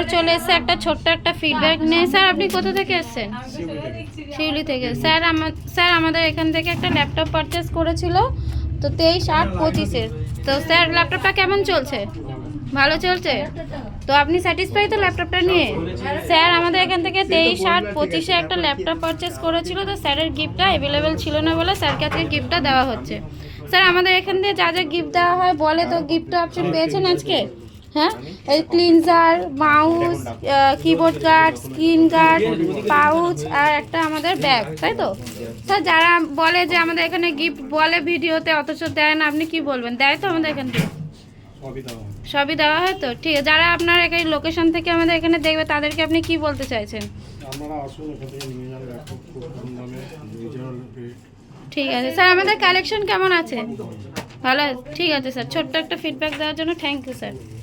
আমার চলে এসেছে একটা ছোট্ট একটা ফিডব্যাক নিয়ে। স্যার, আপনি কোথা থেকে এসেছেন শিউলি থেকে। স্যার আমার স্যার, আমাদের এখান থেকে একটা ল্যাপটপ পারচেস করেছিল, তো তেইশ আট পঁচিশের। তো স্যার ল্যাপটপটা কেমন চলছে? ভালো চলছে? তো আপনি স্যাটিসফাই তো ল্যাপটপটা নিয়ে? স্যার, আমাদের এখান থেকে তেইশ আট পঁচিশে একটা ল্যাপটপ পারচেস করেছিল, তো স্যারের গিফটটা অ্যাভেলেবেল ছিল না বলে স্যারকে আজকে গিফটটা দেওয়া হচ্ছে। স্যার, আমাদের এখান থেকে যা যা গিফট দেওয়া হয় বলে তো গিফট অপশন পেয়েছেন আজকে? হ্যাঁ? এই cleanser mouse keyboard guard screen guard pouch আর একটা আমাদের ব্যাগ তাই তো? স্যার যারা বলে যে আমাদের এখানে গিফট বলে ভিডিওতে অথচ দেয় না আপনি কি বলবেন? দেয় তো আমাদের এখান থেকে? সবই দেওয়া হয়। তো? ঠিক আছে যারা আপনার এখানে লোকেশন থেকে আমাদের এখানে দেখবে তাদেরকে আপনি কি বলতে চাইছেন? ঠিক আছে স্যার আমাদের কালেকশন কেমন আছে? ভালো ঠিক আছে স্যার। ছোট্ট একটা ফিডব্যাক দেওয়ার জন্য থ্যাংক ইউ স্যার